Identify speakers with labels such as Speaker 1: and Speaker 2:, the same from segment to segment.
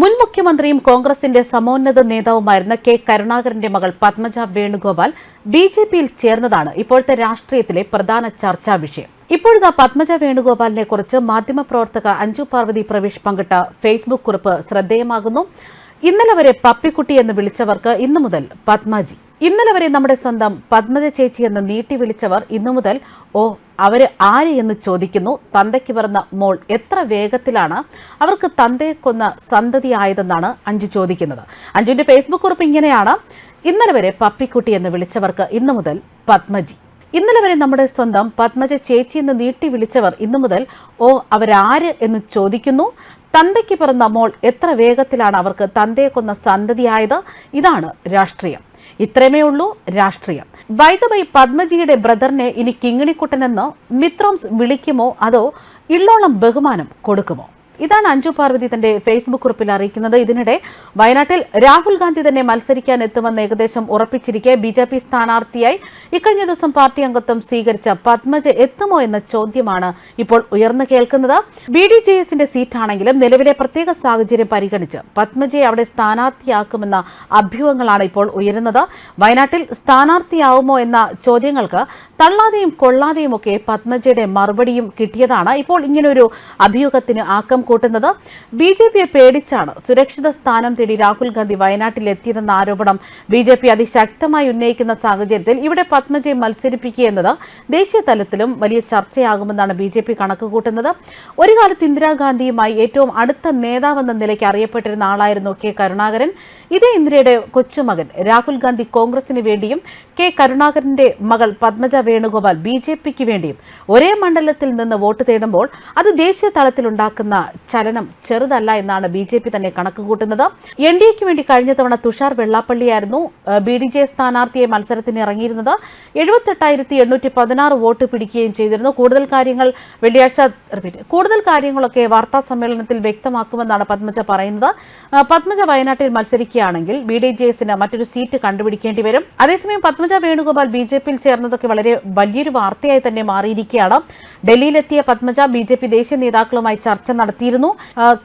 Speaker 1: മുൻ മുഖ്യമന്ത്രിയും കോൺഗ്രസിന്റെ സമോന്നത നേതാവുമായിരുന്ന കെ കരുണാകരന്റെ മകൾ പത്മജ വേണുഗോപാൽ ബി ജെ പിയിൽ ചേർന്നതാണ് ഇപ്പോഴത്തെ രാഷ്ട്രീയത്തിലെ പ്രധാന ചർച്ചാ വിഷയം. ഇപ്പോഴത്തെ പത്മജ വേണുഗോപാലിനെ കുറിച്ച് മാധ്യമപ്രവർത്തക അഞ്ജു പാർവതി പ്രവേശ് പങ്കിട്ട ഫേസ്ബുക്ക് കുറിപ്പ് ശ്രദ്ധേയമാകുന്നു. ഇന്നലെ വരെ പപ്പിക്കുട്ടി എന്ന് വിളിച്ചവർക്ക് ഇന്നു മുതൽ പത്മജി. ഇന്നലെ വരെ നമ്മുടെ സ്വന്തം പത്മജ ചേച്ചി എന്ന് നീട്ടി വിളിച്ചവർ ഇന്നു മുതൽ ഓ അവർ ആര് എന്ന് ചോദിക്കുന്നു. തന്തയ്ക്ക് പിറന്ന മോൾ എത്ര വേഗത്തിലാണ്. അവർക്ക് തന്തയെ കൊന്ന സന്തതി ആയതെന്നാണ് അഞ്ജു ചോദിക്കുന്നത്. അഞ്ജുവിന്റെ ഫേസ്ബുക്ക് കുറിപ്പ് ഇങ്ങനെയാണ്. ഇന്നലെ വരെ പപ്പിക്കുട്ടി എന്ന് വിളിച്ചവർക്ക് ഇന്നു മുതൽ പത്മജി. ഇന്നലെ വരെ നമ്മുടെ സ്വന്തം പത്മജ ചേച്ചി എന്ന് നീട്ടി വിളിച്ചവർ ഇന്നു മുതൽ ഓ അവരാര് എന്ന് ചോദിക്കുന്നു. തന്തയ്ക്ക് പിറന്ന മോൾ എത്ര വേഗത്തിലാണ് അവർക്ക് തന്തയെ കൊന്ന സന്തതിയായത്? ഇതാണ് രാഷ്ട്രീയം. ഇത്രമേ ഉള്ളൂ രാഷ്ട്രീയം. വൈദബൈ പത്മജിയുടെ ബ്രദറിനെ ഇനി കിങ്ങിണിക്കുട്ടനെന്ന് മിത്രോംസ് വിളിക്കുമോ? അതോ ഇള്ളോളം ബഹുമാനം കൊടുക്കുമോ? ഇതാണ് അഞ്ജു പാർവതി തന്റെ ഫേസ്ബുക്ക് കുറിപ്പിൽ അറിയിക്കുന്നത്. ഇതിനിടെ വയനാട്ടിൽ രാഹുൽ ഗാന്ധി തന്നെ മത്സരിക്കാൻ എത്തുമെന്ന് ഏകദേശം ഉറപ്പിച്ചിരിക്കെ ബി ജെ പി സ്ഥാനാർത്ഥിയായി ഇക്കഴിഞ്ഞ ദിവസം പാർട്ടി അംഗത്വം സ്വീകരിച്ച പത്മജ എത്തുമോ എന്ന ചോദ്യമാണ് ഇപ്പോൾ ഉയർന്നു കേൾക്കുന്നത്. ബി ഡി ജെ എസിന്റെ സീറ്റാണെങ്കിലും നിലവിലെ പ്രത്യേക സാഹചര്യം പരിഗണിച്ച് പത്മജയെ അവിടെ സ്ഥാനാർത്ഥിയാക്കുമെന്ന അഭ്യൂഹങ്ങളാണ് ഇപ്പോൾ ഉയരുന്നത്. വയനാട്ടിൽ സ്ഥാനാർത്ഥിയാവുമോ എന്ന ചോദ്യങ്ങൾക്ക് തള്ളാതെയും കൊള്ളാതെയും ഒക്കെ പത്മജയുടെ മറുപടിയും കിട്ടിയതാണ്. ഇപ്പോൾ ഇങ്ങനൊരു അഭ്യൂഹത്തിന് ആക്കം കൂട്ടുന്നത്. ബി ജെ പിയെ പേടിച്ചാണ് സുരക്ഷിത സ്ഥാനം തേടി രാഹുൽ ഗാന്ധി വയനാട്ടിലെത്തിയതെന്ന ആരോപണം ബി ജെ പി അതിശക്തമായി ഉന്നയിക്കുന്ന സാഹചര്യത്തിൽ ഇവിടെ പത്മജയെ മത്സരിപ്പിക്കുക എന്നത് ദേശീയ തലത്തിലും വലിയ ചർച്ചയാകുമെന്നാണ് ബി ജെ പി കണക്കുകൂട്ടുന്നത് ഒരു കാലത്ത് ഇന്ദിരാഗാന്ധിയുമായി ഏറ്റവും അടുത്ത നേതാവെന്ന നിലയ്ക്ക് അറിയപ്പെട്ടിരുന്ന ആളായിരുന്നു കെ കരുണാകരൻ. ഇതേ ഇന്ദിരയുടെ കൊച്ചുമകൻ രാഹുൽ ഗാന്ധി കോൺഗ്രസിന് വേണ്ടിയും കെ കരുണാകരന്റെ മകൾ പത്മജ വേണുഗോപാൽ ബി ജെ പിക്ക് വേണ്ടിയും ഒരേ മണ്ഡലത്തിൽ നിന്ന് വോട്ട് തേടുമ്പോൾ അത് ദേശീയ തലത്തിലുണ്ടാക്കുന്ന ചലനം ചെറുതല്ല എന്നാണ് ബി ജെ പി തന്നെ കണക്കുകൂട്ടുന്നത്. എൻ ഡി എക്ക് വേണ്ടി കഴിഞ്ഞ തവണ തുഷാർ വെള്ളാപ്പള്ളിയായിരുന്നു ബി ഡി ജെ സ്ഥാനാർത്ഥിയെ മത്സരത്തിന് ഇറങ്ങിയിരുന്നത്. എഴുപത്തെട്ടായിരത്തി എണ്ണൂറ്റി പതിനാറ് വോട്ട് പിടിക്കുകയും ചെയ്തിരുന്നു. കൂടുതൽ കാര്യങ്ങൾ വെള്ളിയാഴ്ച റിപ്പീറ്റ് കൂടുതൽ കാര്യങ്ങളൊക്കെ വാർത്താ സമ്മേളനത്തിൽ വ്യക്തമാക്കുമെന്നാണ് പത്മജ പറയുന്നത്. പത്മജ വയനാട്ടിൽ മത്സരിക്കുകയാണെങ്കിൽ ബി ഡി ജെ എസിന് മറ്റൊരു സീറ്റ് കണ്ടുപിടിക്കേണ്ടി വരും. അതേസമയം പത്മജ വേണുഗോപാൽ ബി ജെ പിയിൽ ചേർന്നതൊക്കെ വളരെ വലിയൊരു വാർത്തയായി തന്നെ മാറിയിരിക്കുകയാണ്. ഡൽഹിയിലെത്തിയ പത്മജ ബി ജെ പി ദേശീയ നേതാക്കളുമായി ചർച്ച നടത്തിയിരുന്നു.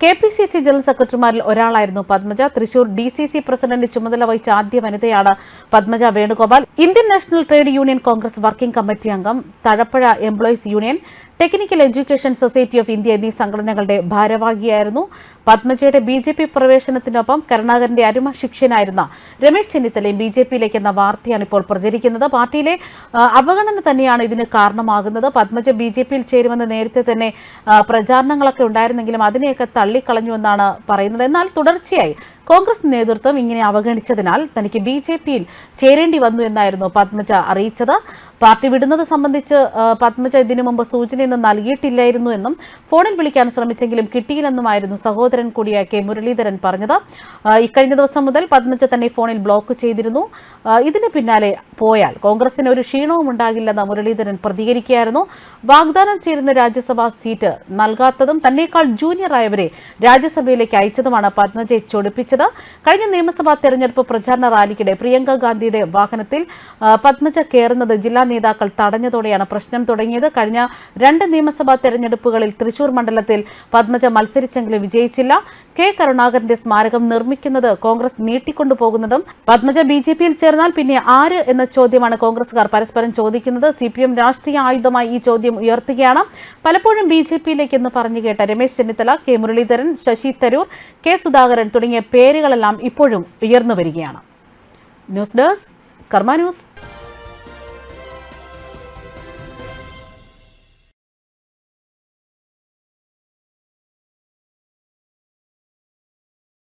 Speaker 1: K P C C general സെക്രട്ടറിമാരിൽ ഒരാളായിരുന്നു Padmaja. Thrissur D C C president ചുമതല വഹിച്ച ആദ്യ വനിതയാണ് Padmaja Venugopal. Indian National Trade Union Congress working committee അംഗം തഴപ്പഴ employees union. Technical education society of India എന്നീ സംഘടനകളുടെ ഭാരവാഹിയായിരുന്നു. പത്മജയുടെ ബി ജെ പി പ്രവേശനത്തിനൊപ്പം കരുണാകരന്റെ അരുമ ശിഷ്യനായിരുന്ന രമേശ് ചെന്നിത്തലയും ബി ജെ പിയിലേക്ക് എന്ന വാർത്തയാണ് ഇപ്പോൾ പ്രചരിക്കുന്നത്. പാർട്ടിയിലെ അവഗണന തന്നെയാണ് ഇതിന് കാരണമാകുന്നത്. പത്മജ ബി ജെ പിയിൽ ചേരുമെന്ന് നേരത്തെ തന്നെ പ്രചാരണങ്ങളൊക്കെ ഉണ്ടായിരുന്നെങ്കിലും അതിനെയൊക്കെ തള്ളിക്കളഞ്ഞുവെന്നാണ് പറയുന്നത്. എന്നാൽ തുടർച്ചയായി കോൺഗ്രസ് നേതൃത്വം ഇങ്ങനെ അവഗണിച്ചതിനാൽ തനിക്ക് ബി ജെ പിയിൽ ചേരേണ്ടി വന്നു എന്നായിരുന്നു പത്മജ അറിയിച്ചത്. പാർട്ടി വിടുന്നത് സംബന്ധിച്ച് പത്മജ ഇതിനു മുമ്പ് സൂചനയൊന്നും നൽകിയിട്ടില്ലായിരുന്നു എന്നും ഫോണിൽ വിളിക്കാൻ ശ്രമിച്ചെങ്കിലും കിട്ടിയില്ലെന്നുമായിരുന്നു സഹോദരൻ കൂടിയായ കെ മുരളീധരൻ പറഞ്ഞത്. ഇക്കഴിഞ്ഞ ദിവസം മുതൽ പത്മജ തന്നെ ഫോണിൽ ബ്ലോക്ക് ചെയ്തിരുന്നു. ഇതിന് പിന്നാലെ പോയാൽ കോൺഗ്രസിന് ഒരു ക്ഷീണവും ഉണ്ടാകില്ലെന്ന് മുരളീധരൻ പ്രതികരിക്കുകയായിരുന്നു. വാഗ്ദാനം ചെയ്തിരുന്ന രാജ്യസഭാ സീറ്റ് നൽകാത്തതും തന്നെക്കാൾ ജൂനിയർ ആയവരെ രാജ്യസഭയിലേക്ക് അയച്ചതുമാണ് പത്മജയെ ചൊടിപ്പിച്ചത്. കഴിഞ്ഞ നിയമസഭാ തെരഞ്ഞെടുപ്പ് പ്രചാരണ റാലിക്കിടെ പ്രിയങ്ക ഗാന്ധിയുടെ വാഹനത്തിൽ പത്മജ കയറുന്നത് ജില്ലാ നേതാക്കൾ തടഞ്ഞതോടെയാണ് പ്രശ്നം തുടങ്ങിയത്. കഴിഞ്ഞ രണ്ട് നിയമസഭാ തെരഞ്ഞെടുപ്പുകളിൽ തൃശൂർ മണ്ഡലത്തിൽ പത്മജ മത്സരിച്ചെങ്കിലും വിജയിച്ചില്ല. കെ കരുണാകരന്റെ സ്മാരകം നിർമ്മിക്കുന്നത് കോൺഗ്രസ് നീട്ടിക്കൊണ്ടുപോകുന്നതും പത്മജ ബി ജെ പിയിൽ ചേർന്നാൽ പിന്നെ ആര് എന്ന ചോദ്യമാണ് കോൺഗ്രസുകാർ പരസ്പരം ചോദിക്കുന്നത്. സി പി എം രാഷ്ട്രീയ ആയുധമായി ഈ ചോദ്യം ഉയർത്തുകയാണ്. പലപ്പോഴും ബി ജെ പിയിലേക്ക് എന്ന് പറഞ്ഞു കേട്ട രമേശ് ചെന്നിത്തല കെ മുരളീധരൻ ശശി തരൂർ കെ സുധാകരൻ തുടങ്ങിയ പേരുകളെല്ലാം ഇപ്പോഴും ഉയർന്നു വരികയാണ്. News desk Karma news.